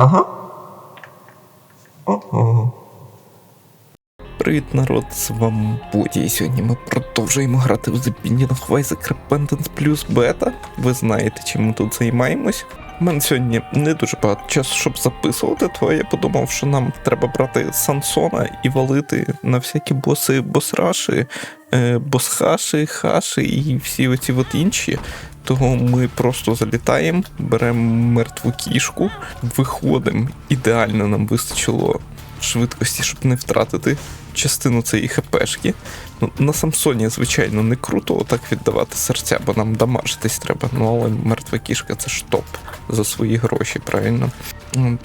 Ага. Ого. Привіт, народ, з вами Боді, і сьогодні ми продовжуємо грати в The Binding of Isaac Repentance Plus Beta. Ви знаєте, чим ми тут займаємось. У мене сьогодні не дуже багато часу, щоб записувати, то я подумав, що нам треба брати Сансона і валити на всякі боси, босраші, е, босхаші, хаші і всі оці от інші. Того ми просто залітаємо, беремо мертву кішку, виходимо. Ідеально нам вистачило швидкості, щоб не втратити частину цієї хпшки. Ну, на Самсоні, звичайно, не круто отак віддавати серця, бо нам дамажитись треба. Ну але мертва кішка це ж топ за свої гроші, правильно?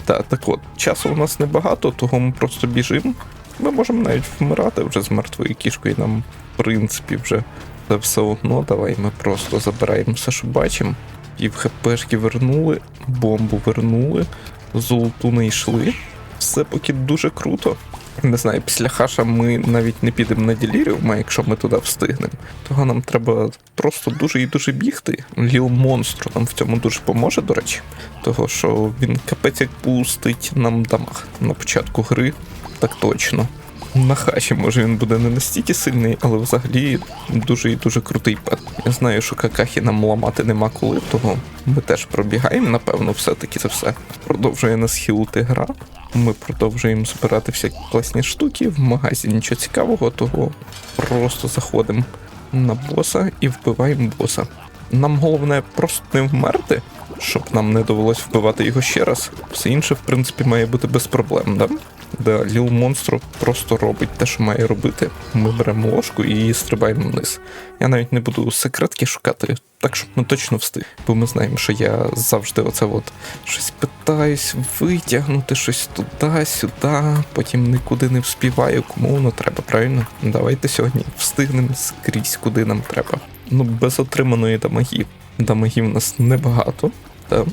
Та, так от, часу у нас небагато, того ми просто біжимо. Ми можемо навіть вмирати вже з мертвою кішкою, нам, в принципі, вже це все одно. Давай ми просто забираємо все, що бачимо. Пів хпшки вернули, бомбу вернули, золоту не йшли. Все поки дуже круто. Не знаю, після хаша ми навіть не підемо на діліріум, якщо ми туди встигнемо. Того нам треба просто дуже і дуже бігти. Ліл Монстру нам в цьому дуже поможе, до речі. Того, що він капець як пустить нам дамаг на початку гри, так точно. На хаші, може, він буде не настільки сильний, але взагалі дуже і дуже крутий пет. Я знаю, що какахі нам ламати нема коли, того ми теж пробігаємо, напевно, все-таки це все. Продовжує нас хілити гра. Ми продовжуємо збирати всякі класні штуки. В магазі нічого цікавого, того просто заходимо на боса і вбиваємо боса. Нам головне просто не вмерти, щоб нам не довелось вбивати його ще раз. Все інше, в принципі, має бути без проблем, да? Да, Ліл Монстро просто робить те, що має робити. Ми беремо ложку і стрибаємо вниз. Я навіть не буду секретки шукати, так щоб ми точно встиг. Бо ми знаємо, що я завжди оце от щось питаюсь витягнути щось туди, сюди, потім нікуди не вспіваю, кому воно треба, правильно? Давайте сьогодні встигнемо скрізь, куди нам треба. Ну, без отриманої дамаги. Дамагів у нас небагато, та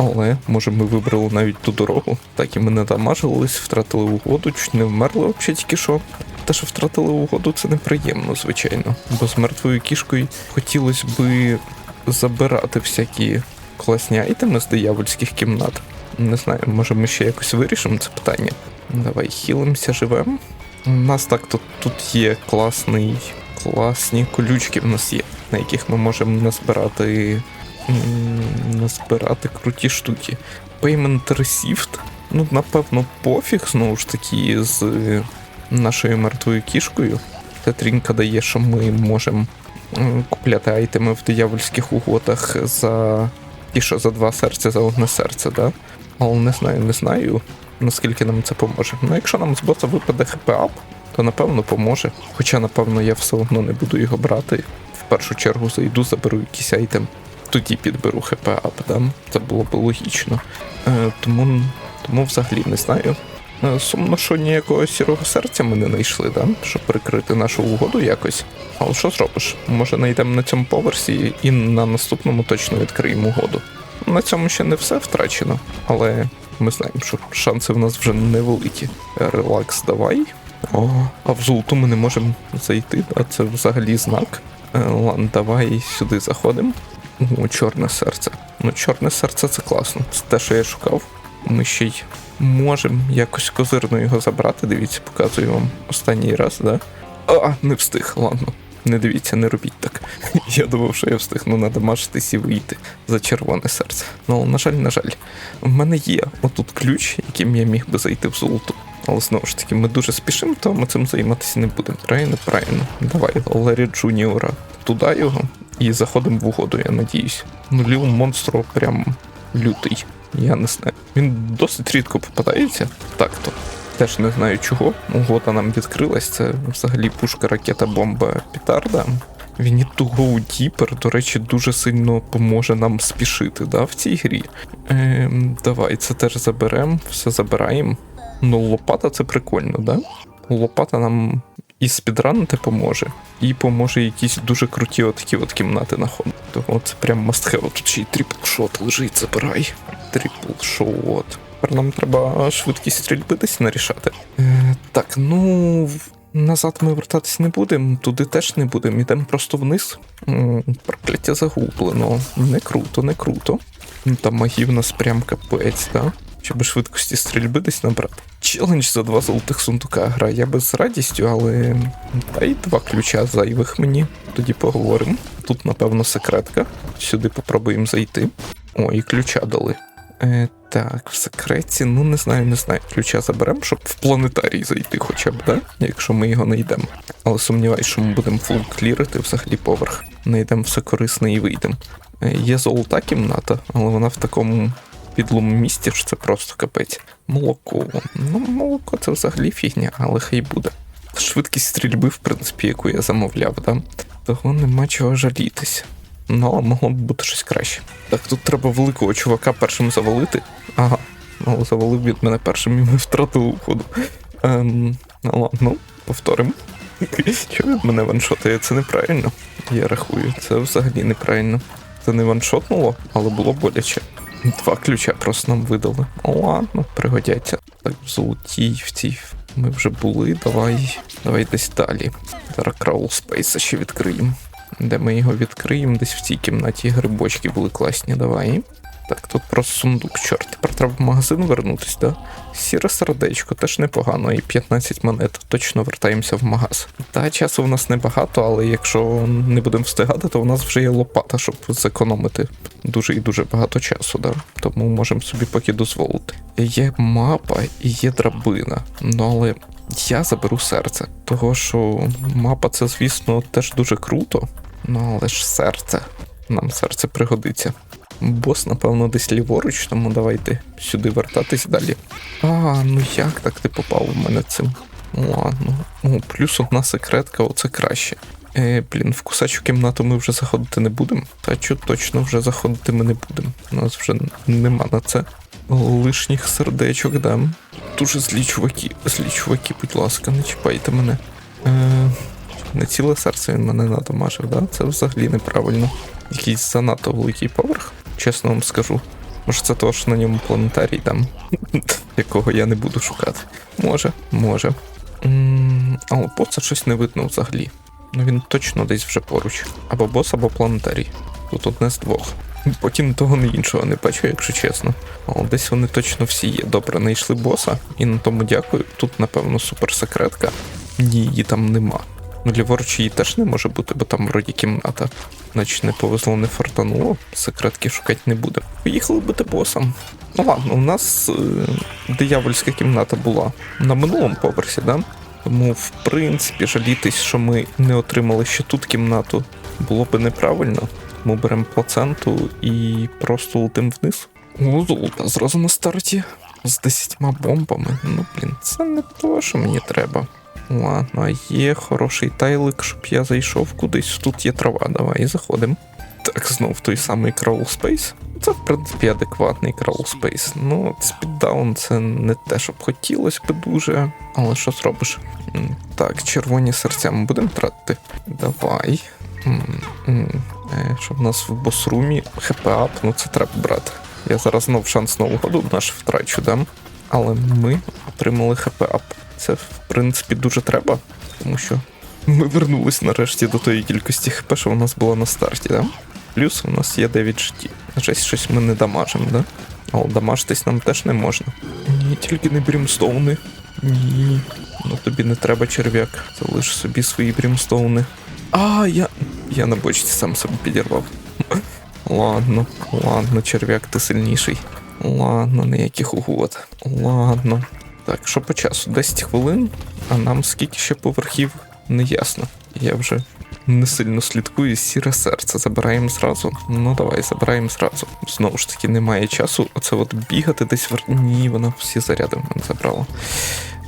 але може ми вибрали навіть ту дорогу, так і ми не дамажились, втратили угоду, чуть не вмерли взагалі тільки що. Те, що втратили угоду, це неприємно, звичайно. Бо з мертвою кішкою хотілося би забирати всякі класні айтеми з диявольських кімнат. Не знаю, може ми ще якось вирішимо це питання. Давай хілимося, живемо. У нас так тут, тут є класний, класні колючки в нас є, на яких ми можемо назбирати назбирати круті штуки. Payment Received, ну, напевно, пофіг, знову ж таки, з е, нашою мертвою кішкою. Тетрінка дає, що ми можемо купляти айтеми в диявольських угодах за ті, що за два серця, за одне серце, да? Але не знаю, не знаю, наскільки нам це поможе. Ну, якщо нам з боса випаде хп-ап, то напевно поможе. Хоча, напевно, я все одно не буду його брати. В першу чергу зайду, заберу якийсь айтем тоді підберу хп ап, да? Це було б логічно. Е, тому, тому взагалі не знаю. Е, сумно, що ніякого сірого серця ми не знайшли, да? щоб прикрити нашу угоду якось. Але що зробиш? Може знайдемо на цьому поверсі і на наступному точно відкриємо угоду. На цьому ще не все втрачено, але ми знаємо, що шанси в нас вже невеликі. Релакс, давай. О, а в золоту ми не можемо зайти, а це взагалі знак. Е, Ладно, давай сюди заходимо. О, чорне серце. Ну, чорне серце це класно. Це те, що я шукав. Ми ще й можемо якось козирно його забрати. Дивіться, показую вам останній раз, да? А, не встиг, ладно. Не дивіться, не робіть так. Я думав, що я встигну надамажитись і вийти за червоне серце. Ну, на жаль, на жаль, в мене є отут ключ, яким я міг би зайти в золоту. Але знову ж таки, ми дуже спішимо, то ми цим займатися не будемо. Правильно, правильно. Давай, Ларі Джуніора. Туди його. І заходимо в угоду, я надіюсь. Ну, Ліл Монстро прям лютий. Я не знаю. Він досить рідко попадається. Так то. Теж не знаю чого. Угода нам відкрилась. Це взагалі пушка, ракета, бомба, петарда. Він to go deeper, до речі, дуже сильно поможе нам спішити, да, в цій грі. Ем, давай, це теж заберемо, все забираємо. Ну, лопата це прикольно, да? Лопата нам і спідранити поможе, і поможе якісь дуже круті отакі от кімнати знаходити. Це прям have. Тут ще й шот лежить, забирай. Трипл шот. Тепер нам треба швидкість стрільби десь нарішати. Е, так, ну. Назад ми вертатись не будемо, туди теж не будемо, йдемо просто вниз. Прокляття загублено. Не круто, не круто. Там магів нас прям капець, так? Да? Щоб швидкості стрільби десь набрати. Челендж за два золотих сундука гра. Я би з радістю, але дай два ключа зайвих мені. Тоді поговоримо. Тут, напевно, секретка. Сюди попробуємо зайти. О, і ключа дали. Е, так, в секреті, ну не знаю, не знаю. Ключа заберемо, щоб в планетарій зайти хоча б, да? Якщо ми його не йдемо. Але сумніваюсь, що ми будемо фул клірити взагалі поверх. Не йдемо все корисне і вийдемо. Е, є золота кімната, але вона в такому підлому місці, що це просто капець. Молоко. Ну, молоко це взагалі фігня, але хай буде. Швидкість стрільби, в принципі, яку я замовляв, да? Того нема чого жалітися. Ну, але могло б бути щось краще. Так, тут треба великого чувака першим завалити. Ага, але завалив від мене першим і ми втратили уходу. Ем, ну ладно, повторимо. Чого від мене ваншотає? Це неправильно. Я рахую, це взагалі неправильно. Це не ваншотнуло, але було боляче. Два ключа просто нам видали. О, ладно, пригодяться. Так, в золотій, в цій ми вже були. Давай, давай десь далі. Зараз Краул Спейса ще відкриємо. Де ми його відкриємо, десь в цій кімнаті грибочки були класні, давай. Так, тут просто сундук, чорт. Тепер треба в магазин вернутись, да? Сіре сердечко, теж непогано, і 15 монет. Точно вертаємося в магаз. Та часу в нас небагато, але якщо не будемо встигати, то в нас вже є лопата, щоб зекономити дуже і дуже багато часу, да? Тому можемо собі поки дозволити. Є мапа і є драбина. Ну але я заберу серце. Того, що мапа це, звісно, теж дуже круто. Ну але ж серце. Нам серце пригодиться. Бос, напевно, десь ліворуч, тому давайте сюди вертатись далі. А, ну як так ти попав в мене цим? Ладно. О, плюс одна секретка, оце краще. Е, блін, в кусачу кімнату ми вже заходити не будемо. Та чу точно вже заходити ми не будемо. У нас вже нема на це лишніх сердечок, да. Дуже злі чуваки, злі чуваки, будь ласка, не чіпайте мене. Е, не ціле серце він мене надамажив, да? Це взагалі неправильно. Якийсь занадто великий поверх, чесно вам скажу. Може це того, що на ньому планетарій там, якого я не буду шукати. Може, може. Але боса щось не видно взагалі. Ну він точно десь вже поруч. Або бос, або планетарій. Тут одне з двох. Потім того не іншого не бачу, якщо чесно. Але десь вони точно всі є. Добре, знайшли боса, і на тому дякую. Тут, напевно, суперсекретка. Ні, її там нема. Ну, ліворуч її теж не може бути, бо там вроді кімната. Значить, не повезло, не фартануло. Секретки шукати не буде. Поїхали бути босом. Ну ладно, у нас е, диявольська кімната була на минулому поверсі, да? Тому, в принципі, жалітись, що ми не отримали ще тут кімнату, було би неправильно. Ми беремо плаценту і просто летим вниз. О, золота зразу на старті. З десятьма бомбами. Ну, блін, це не то, що мені треба. Ладно, а є хороший тайлик, щоб я зайшов кудись. Тут є трава, давай заходимо. Так, знов той самий Crawl Space. Це, в принципі, адекватний Crawl Space. Ну, спіддаун це не те, що б хотілося би дуже. Але що зробиш? Так, червоні серця ми будемо тратити. Давай. Е, Що в нас в босрумі хп-ап, ну це треба брати. Я зараз знов шанс на угоду наш втрачу, да? Але ми отримали хп-ап. Це, в принципі, дуже треба, тому що ми вернулись нарешті до тої кількості хп, що у нас була на старті, да? Плюс у нас є 9 життів. Жесть, щось ми не дамажимо, да? Але дамажитись нам теж не можна. Ні, тільки не брімстоуни. Ні. Ну тобі не треба черв'як. Залиш собі свої брімстоуни. А, я. Я на бочці сам себе підірвав. Ладно, ладно, черв'як, ти сильніший. Ладно, ніяких угод. Ладно. Так, що по часу? 10 хвилин, а нам скільки ще поверхів, не ясно. Я вже не сильно слідкую, сіре серце. Забираємо зразу. Ну давай, забираємо зразу. Знову ж таки, немає часу. Оце от бігати десь в. Ні, вона всі заряди в мене забрала.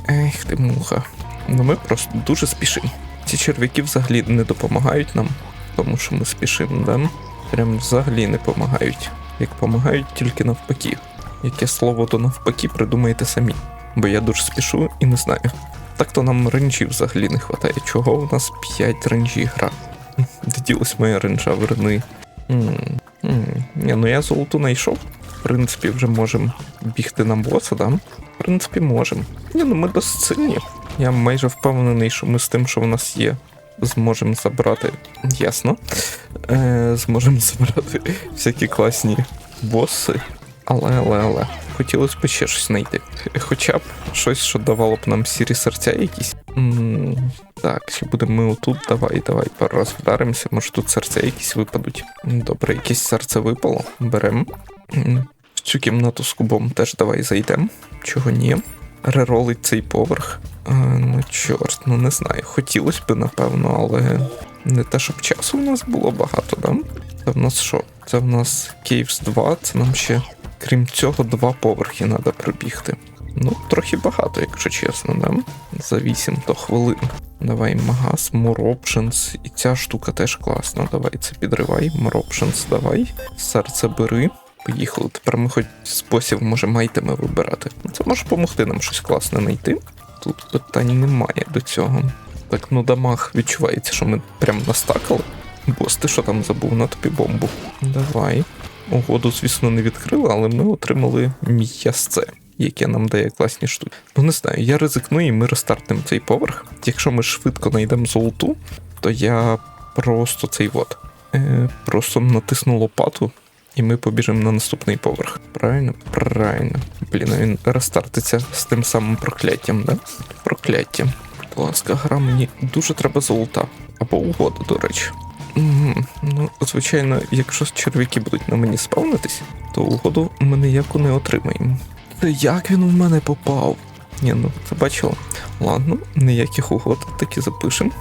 Ех ти муха. Ну ми просто дуже спішимо. Ці черв'яки взагалі не допомагають нам, тому що ми спішимо, да? Прям взагалі не допомагають. Як допомагають тільки навпаки. Яке слово то навпаки придумайте самі. Бо я дуже спішу і не знаю. Так то нам ренджів взагалі не вистачає. Чого у нас 5 ренджі гра? Де ділась моя ренджа верни. Ні, ну я золоту знайшов. В принципі, вже можемо бігти на боса, да? В принципі, можемо. Ні, ну ми досить сильні. Я майже впевнений, що ми з тим, що в нас є, зможемо забрати. Ясно. Е, зможемо забрати всякі класні боси. Але, але, але. Хотілося б ще щось знайти. Хоча б щось, що давало б нам сірі серця якісь. так, чи будемо ми отут? Давай, давай, пару раз вдаримося, може тут серця якісь випадуть. Добре, якесь серце випало. Беремо. В цю кімнату з кубом теж давай зайдемо. Чого ні? Реролить цей поверх. Ну, чорт, ну не знаю. Хотілося б, напевно, але не те, щоб часу в нас було багато, да? Це в нас що? Це в нас Caves 2, це нам ще, крім цього, два поверхи треба пробігти. Ну, трохи багато, якщо чесно, да? За 8 то хвилин. Давай магаз, options. І ця штука теж класна. Давай це підривай. Options, давай. Серце бери. Поїхали. Тепер ми хоч спосіб можемо айтеми вибирати. Це може допомогти нам щось класне знайти. Тут питань немає до цього. Так, ну дамаг відчувається, що ми прям настакали. Бос, ти що там забув на тобі бомбу? Давай. Угоду, звісно, не відкрили, але ми отримали м'ясце, яке нам дає класні штуки. Ну не знаю, я ризикну і ми рестартнемо цей поверх. Якщо ми швидко знайдемо золоту, то я просто цей вот. Е, просто натисну лопату, і ми побіжимо на наступний поверх. Правильно? Правильно. Блін, він рестартиться з тим самим прокляттям, да? Прокляття. Будь ласка, гра мені дуже треба золота. Або угода, до речі. Ну, звичайно, якщо черв'яки будуть на мені спавнитись, то угоду ми ніяку не отримаємо. Та як він в мене попав? Ні, ну це бачила. Ладно, ніяких угод, так і запишемо.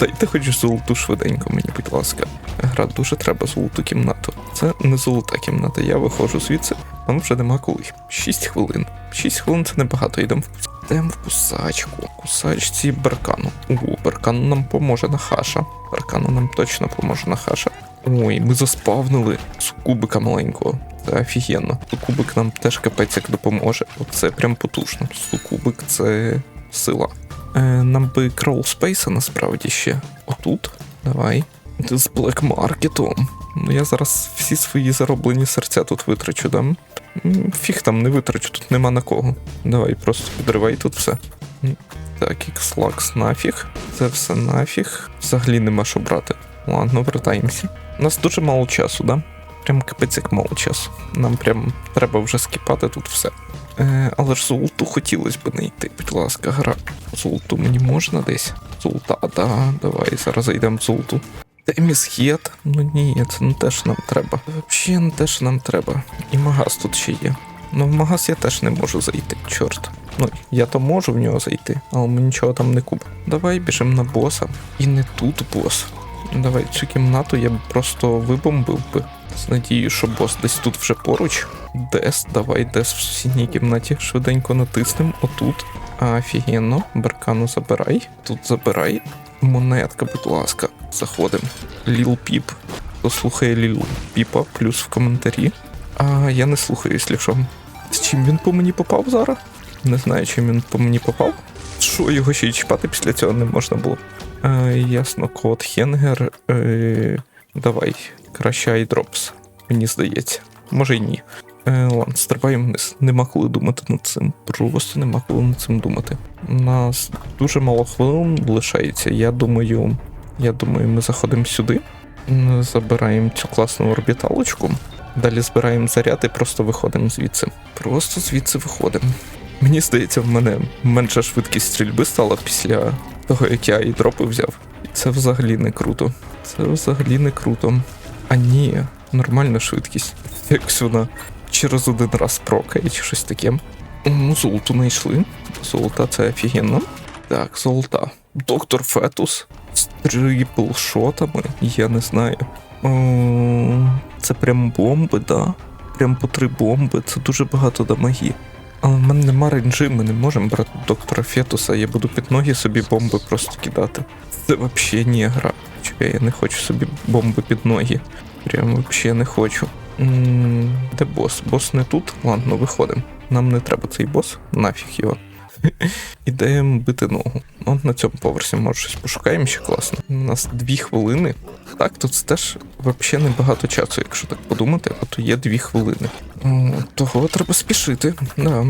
Дайте хоч золоту швиденько мені, будь ласка. Гра дуже треба золоту кімнату. Це не золота кімната. Я виходжу звідси, нам вже нема коли. 6 хвилин. 6 хвилин це небагато, йдемо в Йдемо в кусачку. Кусачці баркану. У, баркан нам поможе на хаша. Баркану нам точно поможе на хаша. Ой, ми заспавнили сукубика маленького. Це офігенно. Сукубик нам теж капець як допоможе. Оце прям потужно. Сукубик це сила. Е, нам би Space насправді ще. Отут. Давай. З Market. Ну я зараз всі свої зароблені серця тут витрачу, да? Фіг там не витрачу, тут нема на кого. Давай, просто підривай тут все. Так, X-Lux нафіг. Це все нафіг. Взагалі нема що брати. Ладно, вертаємося. У нас дуже мало часу, да? Прям капець як мало часу. Нам прям треба вже скіпати тут все. Е, але ж золоту хотілося б знайти, будь ласка, гра. Золоту мені можна десь? Золота, да, давай зараз зайдемо в золоту. Темісхет? Ну ні, це не те, що нам треба. Взагалі не те, що нам треба. І магаз тут ще є. Ну в магаз я теж не можу зайти, чорт. Ну, я то можу в нього зайти, але ми нічого там не купимо. Давай біжимо на боса. І не тут бос. Давай цю кімнату я б просто вибомбив би. З надією, що бос десь тут вже поруч. Дес, давай дес в сусідній кімнаті швиденько натиснем. Отут. Офігенно, баркану забирай. Тут забирай. Монетка, будь ласка, заходимо. Ліл Піп. Хто слухає Ліл Піпа, плюс в коментарі. А я не слухаю, якщо що. З чим він по мені попав зараз? Не знаю, чим він по мені попав. Що його ще й чіпати після цього не можна було. Е, ясно, код Хенгер. Е, давай, краще айдропс, мені здається. Може й ні. Е, ладно, стрибаємо вниз. Нема коли думати над цим. Просто нема коли над цим думати. У нас дуже мало хвилин лишається. Я думаю, я думаю, ми заходимо сюди, забираємо цю класну орбіталочку. Далі збираємо заряд і просто виходимо звідси. Просто звідси виходимо. Мені здається, в мене менша швидкість стрільби стала після того, як я і дропи взяв. І це взагалі не круто. Це взагалі не круто. А ні, нормальна швидкість. Якось вона через один раз прокає чи щось таке. Золоту знайшли. Золота це офігенно. Так, золота. Доктор Фетус з трипл шотами, я не знаю. Це прям бомби, да? Прям по три бомби, це дуже багато дамагі. Але в мене нема ренджі, ми не можемо брати доктора Фетуса, я буду під ноги собі бомби просто кидати. Це взагалі не гра. Чекай, я не хочу собі бомби під ноги. Прям взагалі не хочу. Де бос? Бос не тут? Ладно, виходимо. Нам не треба цей бос, нафіг його. Ідемо бити ногу. От на цьому поверсі може щось пошукаємо ще класно. У нас дві хвилини. Так, тут теж взагалі небагато часу, якщо так подумати, а то є дві хвилини. Того треба спішити. Да.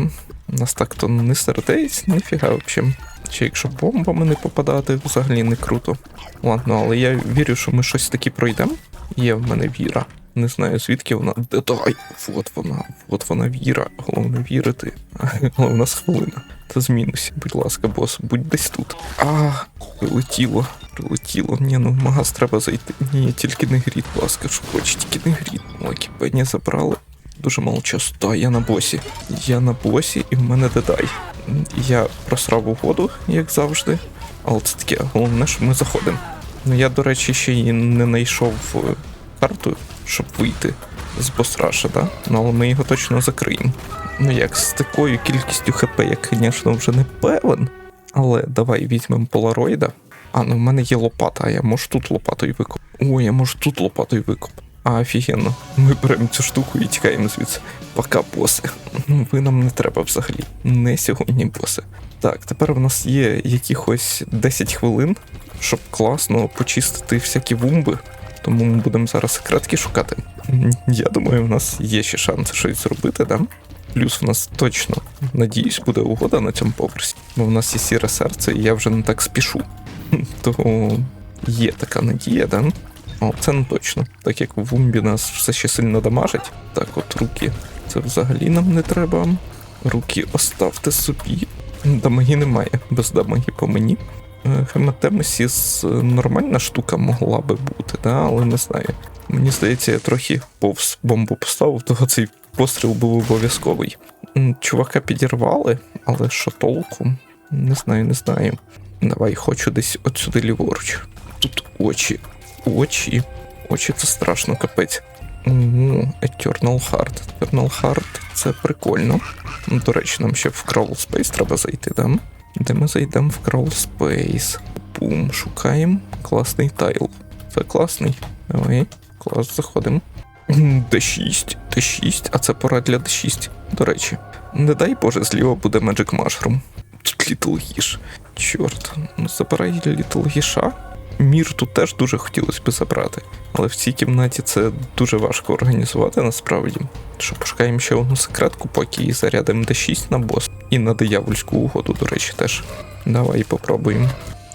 У нас так то не стартець, ніфіга взагалі. Чи якщо бомбами не попадати, взагалі не круто. Ладно, але я вірю, що ми щось таке пройдемо. Є в мене віра. Не знаю, звідки вона. Дай. От вона, от вона віра. Головне вірити. Головна хвилина. Та з мінусів. Будь ласка, бос, будь десь тут. А, прилетіло, прилетіло. Ні, ну в магаз треба зайти. Ні, тільки не гріт, будь ласка, що хочеш, тільки не гріт. Ой, кіпені забрали. Дуже мало часу. Та, я на босі. Я на босі і в мене дедай. Я просрав угоду, як завжди. Але це таке, головне, що ми заходимо. Ну я, до речі, ще й не знайшов е, карту, щоб вийти з босраша, да? Ну, але ми його точно закриємо. Ну як, з такою кількістю ХП я, звісно, вже не певен. Але давай візьмемо полароїда. А, ну в мене є лопата, а я можу тут лопатою викоп. О, я можу тут лопатою викоп. А, офігенно. Ми беремо цю штуку і тікаємо звідси. Пока, боси. Ну, ви нам не треба взагалі. Не сьогодні, боси. Так, тепер в нас є якихось 10 хвилин, щоб класно почистити всякі вумби. Тому ми будемо зараз секретки шукати. Я думаю, у нас є ще шанс щось зробити, да? Плюс в нас точно, надіюсь, буде угода на цьому поверсі. Бо в нас є сіре серце, і я вже не так спішу. Того є така надія, да? О, це не точно. Так як в Вумбі нас все ще сильно дамажить. Так, от руки. Це взагалі нам не треба. Руки оставте собі. Дамаги немає, без дамаги по мені. Хематемесіс е, нормальна штука могла би бути, да? але не знаю. Мені здається, я трохи повз бомбу поставив, того цей постріл був обов'язковий. Чувака підірвали, але що толку? Не знаю, не знаю. Давай, хочу десь отсюди ліворуч. Тут очі. Очі. Очі це страшно, капець. Угу, Eternal Heart. Eternal Heart це прикольно. Ну, До речі, нам ще в Crawl Space треба зайти, да? Де ми зайдемо в Crawl Space? Бум, шукаємо. Класний тайл. Це класний. Давай, клас, заходимо. D6, D6, а це пора для D6. До речі, не дай Боже, зліва буде Magic Mushroom. Little Gish. Чорт, ну забирай Little Gish. Мір тут теж дуже хотілося б забрати, але в цій кімнаті це дуже важко організувати насправді. Що пошукаємо ще одну секретку, поки і зарядимо D6 на бос. І на диявольську угоду, до речі, теж. Давай попробуємо.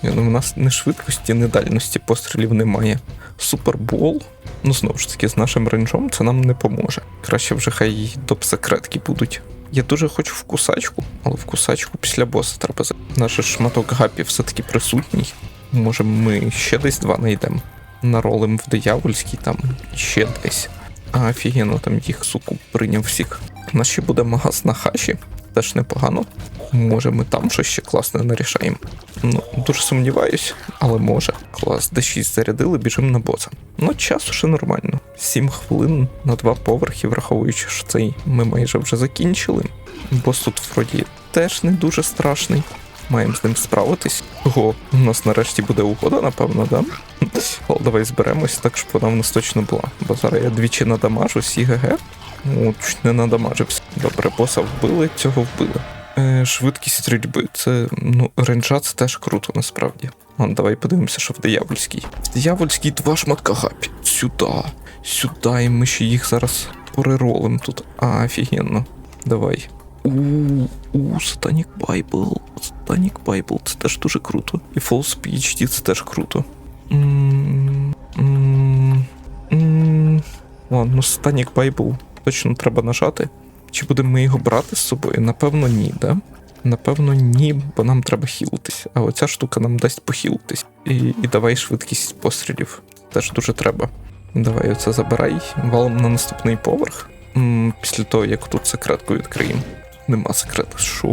У нас ні швидкості, ні дальності пострілів немає. Супербол. Ну, знову ж таки, з нашим рейнджом це нам не поможе. Краще вже хай доп секретки будуть. Я дуже хочу в кусачку, але в кусачку після боса треба. Наш шматок гапі все-таки присутній. Може, ми ще десь два знайдемо. Наролим в диявольський там ще десь. А офігенно, там їх суку прийняв всіх. У нас ще буде магаз на хаші, теж непогано. Може, ми там щось ще класне нарішаємо. Ну, дуже сумніваюсь, але може. Клас, D6 зарядили, біжимо на боса. Ну, часу ще нормально. 7 хвилин на два поверхи, враховуючи, що цей ми майже вже закінчили. Бос тут вроді теж не дуже страшний. Маємо з ним справитись. Ого, у нас нарешті буде угода, напевно, да? Але давай зберемось так, щоб вона в нас точно була. Бо зараз я двічі надамажусь і ГГ. О, чуть не надамажився. Добре, боса вбили, цього вбили. Е, швидкість стрільби. Це, ну, ренджа це теж круто насправді. Ладно, давай подивимося, що в диявольській. В диявольській два шматка гапі. Сюди. Сюди, і ми ще їх зараз переролим тут. А, офігенно. Давай. У, у, Satanic Bible. Bible, це теж дуже круто. І False PhD це теж круто. Ладно, Satanic Bible точно треба нажати. Чи будемо ми його брати з собою? Напевно, ні, да? Напевно, ні, бо нам треба хілитись. А оця штука нам дасть похілитись. І, і давай швидкість пострілів. Теж дуже треба. Давай оце забирай. Валом на наступний поверх. М, Після того, як тут секретку відкриємо. Нема секрету. Що?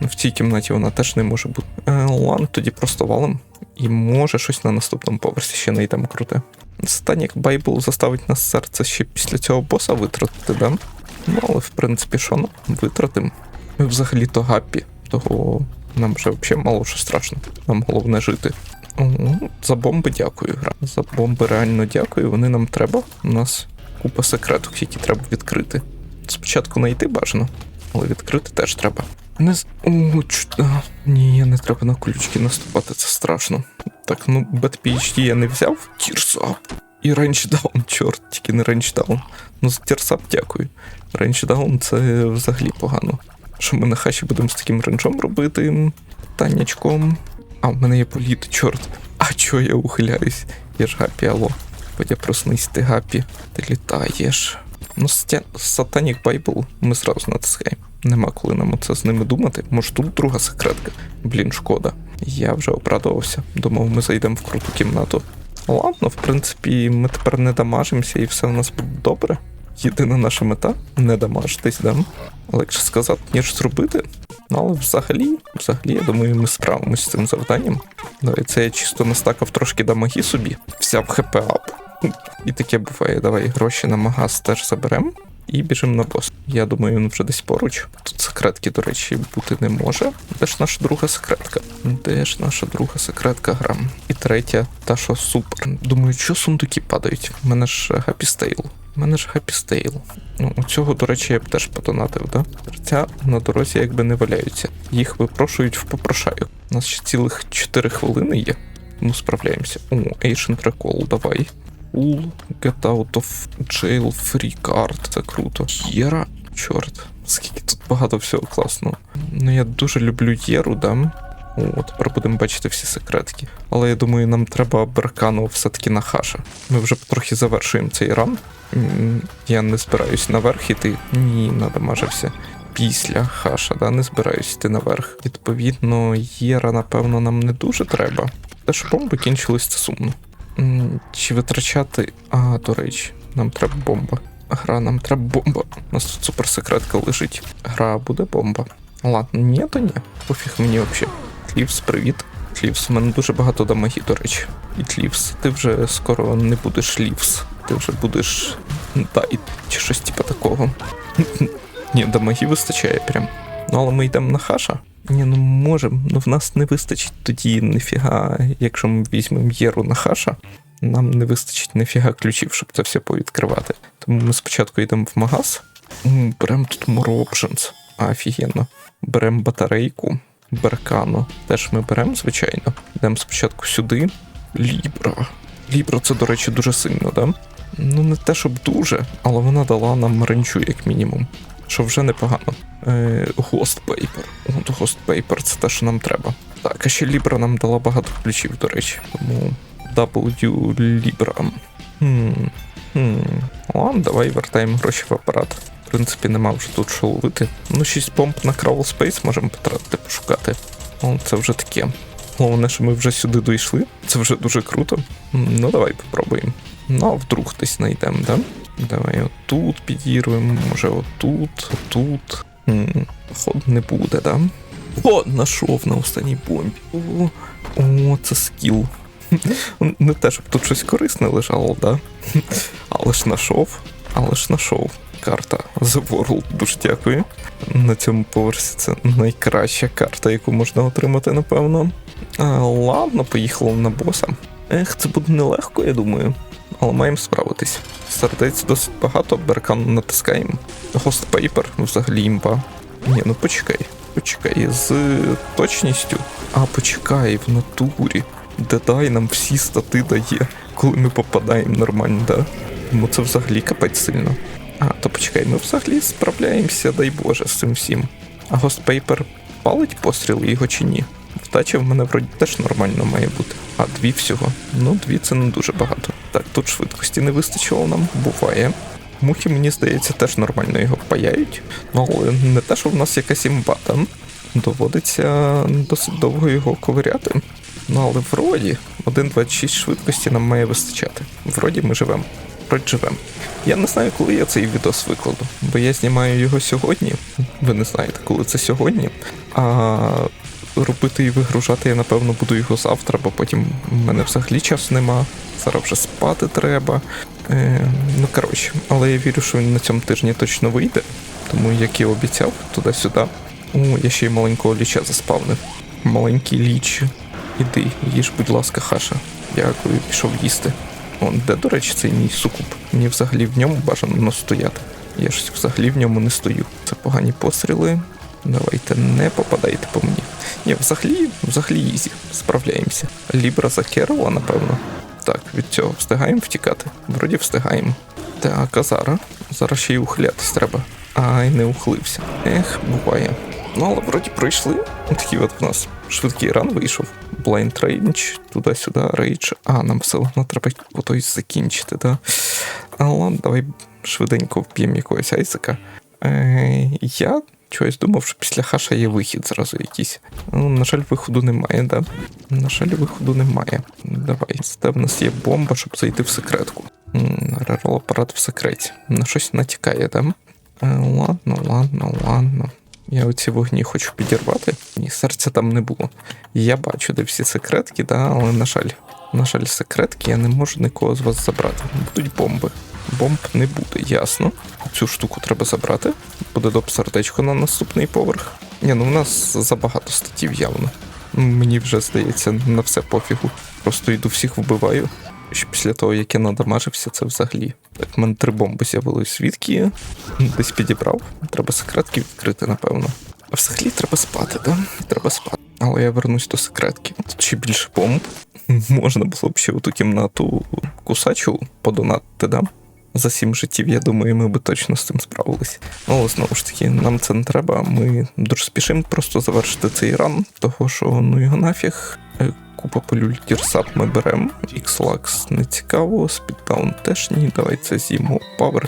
Ну, в цій кімнаті вона теж не може бути. Е, ладно, тоді просто валом. І може щось на наступному поверсі ще знайдемо круте. Станік Байбл заставить нас серце ще після цього боса витратити, да? Ну, але в принципі, що нам витратимо? Ми взагалі-то гапі, того нам вже взагалі мало що страшно. Нам головне жити. За бомби дякую, гра. За бомби реально дякую, вони нам треба. У нас купа секреток, які треба відкрити. Спочатку знайти бажано, але відкрити теж треба. Не з. О, чуть. а, Ні, не треба на колючки наступати, це страшно. Так, ну, Bad PhD я не взяв. Тірсап. І рейндждаун, чорт, тільки не рейндждаун. Ну, за тірсап дякую. Рейндждаун це взагалі погано. Що ми на хаші будемо з таким рейнджом робити? Танячком. А, в мене є політ, чорт. А чого я ухиляюсь? Я ж гапі, алло. Потім проснись ти гапі, ти літаєш. Ну. Satanic Bible ми зразу натискаємо. Нема коли нам це з ними думати. Може тут друга секретка. Блін, шкода. Я вже обрадувався. Думав, ми зайдемо в круту кімнату. Ладно, в принципі, ми тепер не дамажимося і все в нас буде добре. Єдина наша мета не дамажитись, да? Легше сказати, ніж зробити. Ну, але взагалі, взагалі, я думаю, ми справимось з цим завданням. Давай, це я чисто настакав трошки дамаги собі, взяв хп ап. І таке буває. Давай гроші на магаз теж заберемо і біжимо на бос. Я думаю, він вже десь поруч. Тут секретки, до речі, бути не може. Де ж наша друга секретка? Де ж наша друга секретка грам? І третя, та що супер. Думаю, що сундуки падають? У мене ж Stale. У мене ж Stale. Ну, у цього, до речі, я б теж подонатив, да? Серця на дорозі якби не валяються. Їх випрошують в попрошаю. У нас ще цілих 4 хвилини є. Ну, справляємося. О, Ancient Recall, давай. Ул, Get Out of Jail Free Card. Це круто. Єра. Чорт, скільки тут багато всього класного. Ну, я дуже люблю Єру, да. О, тепер будемо бачити всі секретки. Але я думаю, нам треба Беркану все-таки на хаша. Ми вже трохи завершуємо цей ран. Я не збираюсь наверх іти. Ні, надамажився. Після хаша, да, не збираюсь йти наверх. Відповідно, Єра, напевно, нам не дуже треба. Те, що бомби кінчились, це сумно. Чи витрачати. А, до речі, нам треба бомба. Гра, нам треба бомба. У нас тут суперсекретка лежить. Гра буде бомба. Ладно, ні, то ні. Пофіг мені взагалі. Тлівс, привіт. Тлівс, у мене дуже багато дамаги, до речі. І Тлівс, ти вже скоро не будеш Лівс. Ти вже будеш. Дай, чи щось типа такого. Ні, дамаги вистачає прям. Ну, але ми йдемо на хаша. Ні, ну можемо, ну в нас не вистачить тоді ніфіга, якщо ми візьмемо Єру на хаша, нам не вистачить ніфіга ключів, щоб це все повідкривати. Тому ми спочатку йдемо в магаз, беремо тут more options. Офігенно. Беремо батарейку, беркану. Теж ми беремо, звичайно. Йдемо спочатку сюди. Лібра. Лібра це, до речі, дуже сильно, да? Ну, не те, щоб дуже, але вона дала нам ренчу, як мінімум. Що вже непогано. Е, Ghost Paper. От Ghost це те, що нам треба. Так, а ще Libra нам дала багато ключів, до речі. Тому W Libra. Хм. Хм. Ладно, давай вертаємо гроші в апарат. В принципі, нема вже тут що ловити. Ну, 6 бомб на Crawl Space можемо потратити, пошукати. О, це вже таке. Головне, що ми вже сюди дійшли. Це вже дуже круто. Ну, давай попробуємо. Ну, а вдруг десь знайдемо, да? Давай отут підірвемо, може отут, отут. Походу не буде, да? О, нашов на останній бомбі. О, о це скіл. Не те, щоб тут щось корисне лежало, да? Але ж нашов, але ж нашов. Карта The World, дуже дякую. На цьому поверсі це найкраща карта, яку можна отримати, напевно. А, ладно, поїхало на боса. Ех, це буде нелегко, я думаю. Але маємо справитись. Сердець досить багато, беркан натискаємо. Paper, ну взагалі імба. Ні, ну почекай. Почекай, з точністю. А, почекай, в натурі. Дедай нам всі стати дає, коли ми попадаємо нормально, да? Тому це взагалі капець сильно. А, то почекай, ми взагалі справляємося, дай Боже, з цим всім. А Paper палить постріли його чи ні? Вдача в мене вроді теж нормально має бути. А дві всього. Ну, дві це не дуже багато. Так, тут швидкості не вистачило нам, буває. Мухи, мені здається, теж нормально його паяють. Ну, але не те, що в нас якась імба там. Доводиться досить довго його ковиряти. Ну, але вроді 1.26 швидкості нам має вистачати. Вроді ми живемо. Вроді живемо. Я не знаю, коли я цей відос викладу, бо я знімаю його сьогодні. Ви не знаєте, коли це сьогодні. А робити і вигружати я напевно буду його завтра, бо потім в мене взагалі часу нема. Зараз вже спати треба. Е, ну коротше, але я вірю, що він на цьому тижні точно вийде. Тому як і обіцяв, туди-сюди. О, я ще й маленького ліча заспавнив. Маленький ліч. Іди, їж, будь ласка, хаша. Дякую, пішов їсти. Он, де, до речі, цей мій сукуп. Мені взагалі в ньому бажано стояти. Я ж взагалі в ньому не стою. Це погані постріли. Давайте не попадайте по мені. Ні, взагалі, взагалі ізі. Справляємося. Лібра закерила, напевно. Так, від цього встигаємо втікати. Вроді встигаємо. Так, а зараз? Зараз ще й ухилятись треба. Ай, не ухилився. Ех, буває. Ну, але вроді пройшли. Такий от в нас швидкий ран вийшов. Blind Range, туди-сюди, рейдж. А, нам все одно треба отой закінчити, да? А ладно, давай швиденько вб'ємо якогось Айзека. Е, я чогось думав, що після хаша є вихід зразу якийсь. Ну, на жаль, виходу немає, да? На жаль, виходу немає. Давай, це в нас є бомба, щоб зайти в секретку. Рерол апарат в секреті. На щось натякає, да? Е, ладно, ладно, ладно. Я оці вогні хочу підірвати. Ні, серця там не було. Я бачу, де всі секретки, да, але на жаль, на жаль, секретки я не можу нікого з вас забрати. Будуть бомби. Бомб не буде, ясно. Цю штуку треба забрати. Буде доп сердечко на наступний поверх. Ні, ну в нас забагато статів явно. Мені вже здається, на все пофігу. Просто йду всіх вбиваю. Ще після того, як я надамажився, це взагалі. Так, в мене три бомби з'явились. Звідки? Десь підібрав. Треба секретки відкрити, напевно. А взагалі треба спати, да? Треба спати. Але я вернусь до секретки. Ще більше бомб. Можна було б ще в ту кімнату кусачу подонатити, да? За сім життів, я думаю, ми би точно з цим справились. Ну, знову ж таки, нам це не треба. Ми дуже спішимо просто завершити цей ран, того що ну його нафіг. Е, Купа полюль Тірсап ми беремо. X-Lux не цікаво, Спіддаун теж ні. Давай це з'їмо. Power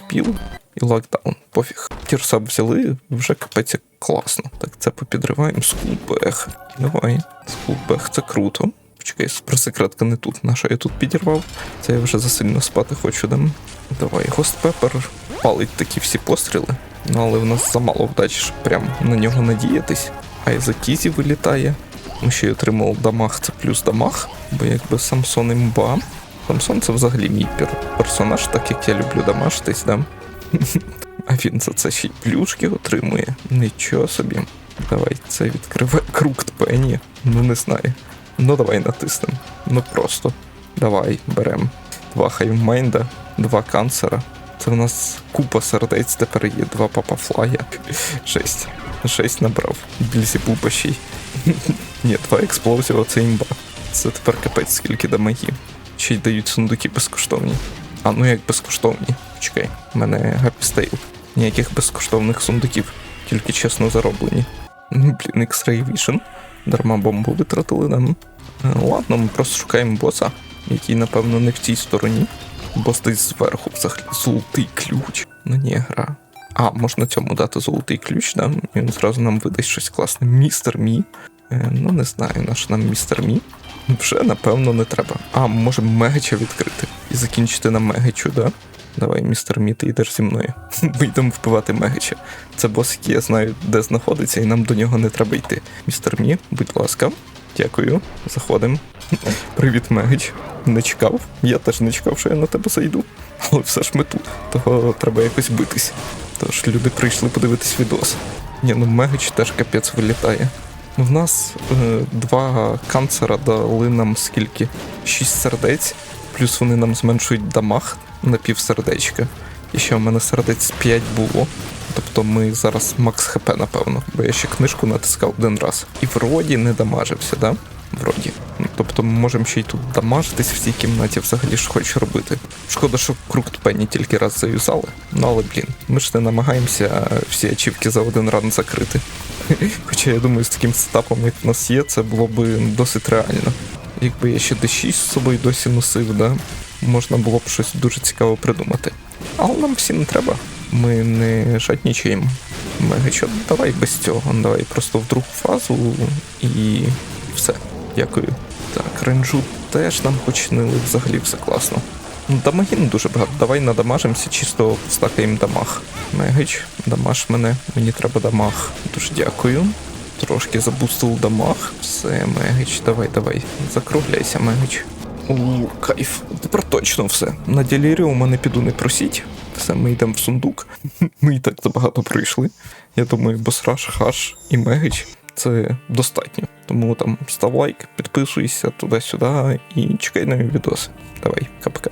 і локдаун. Пофіг. Тірсап взяли, вже капець як класно. Так, це попідриваємо. Скулбег. Давай. Скулбег, це круто. Почекай, суперсекретка не тут. На що я тут підірвав? Це я вже засильно спати хочу дам. Давай, Гост Пепер палить такі всі постріли. Ну, але в нас замало вдачі, щоб прям на нього надіятись. А і за Кізі вилітає. Ми ще й отримав дамаг, це плюс дамаг, бо якби Самсон імба. Самсон це взагалі мій пер- персонаж, так як я люблю дамажитись, да? А він за це ще й плюшки отримує. Нічого собі. Давай це відкривай крукт Пенні. Ну не знаю. Ну давай натиснем. Ну просто. Давай, берем. Два хайвмайнда, два канцера. Це в нас купа сердець тепер є, два папа флая. Шесть. Шесть набрав. Більзібуба ще й. Ні, два експлозіва це імба. Це тепер капець скільки дамагів. Ще й дають сундуки безкоштовні. А ну як безкоштовні. Чекай, в мене Stale. Ніяких безкоштовних сундуків, тільки чесно зароблені. Блін, X-Ray Vision. Дарма бомбу витратили нам. Е, Ладно, ми просто шукаємо боса, який, напевно, не в цій стороні. Бос десь зверху взагалі золотий ключ. Ну ні, гра. А, можна цьому дати золотий ключ, да? І Він зразу нам видасть щось класне. Містер Мі. Е, ну, не знаю, наш нам містер Мі. Вже, напевно, не треба. А, можемо Мегача відкрити і закінчити на Мегачу, да? Давай, містер Мі, ти йдеш зі мною. Ми йдемо вбивати Мегача. Це бос, який я знаю, де знаходиться, і нам до нього не треба йти. Містер Мі, будь ласка. Дякую. Заходимо. Привіт, Мегич. Не чекав. Я теж не чекав, що я на тебе зайду. Але все ж ми тут. Того треба якось битись. Тож люди прийшли подивитись відос. Ні, ну Мегич теж капець вилітає. Ну, в нас е, два канцера дали нам скільки? Шість сердець, плюс вони нам зменшують дамаг на пів сердечка. І ще в мене сердець 5 було. Тобто ми зараз макс хп, напевно, бо я ще книжку натискав один раз. І вроді не дамажився, да? Вроді. Тобто ми можемо ще й тут дамажитись в цій кімнаті, взагалі що хочеш робити. Шкода, що Крукт Пенні тільки раз заюзали. Ну але блін, ми ж не намагаємося всі ачівки за один ран закрити. Хоча я думаю, з таким сетапом, як в нас є, це було б досить реально. Якби я ще D6 з собою досі носив, да, можна було б щось дуже цікаве придумати. Але нам всім не треба. Ми не жаднічаємо. Мегачот, давай без цього. Давай просто в другу фазу і все. Дякую. Так, ренджу теж нам починили, взагалі все класно. Ну, Дамагін дуже багато. Давай надамажимося, чисто стакаємо дамаг. Мегич, дамаж мене, мені треба дамаг. Дуже дякую. Трошки забустив дамаг. Все, Мегич, давай, давай. Закругляйся, Мегич. У, кайф. Тепер точно все. На діліріума не піду не просіть. Все, ми йдемо в сундук. Ми і так забагато пройшли. Я думаю, босраш, хаш і мегич це достатньо. Тому там став лайк, підписуйся туди-сюди і чекай нові відоси. Давай, капка.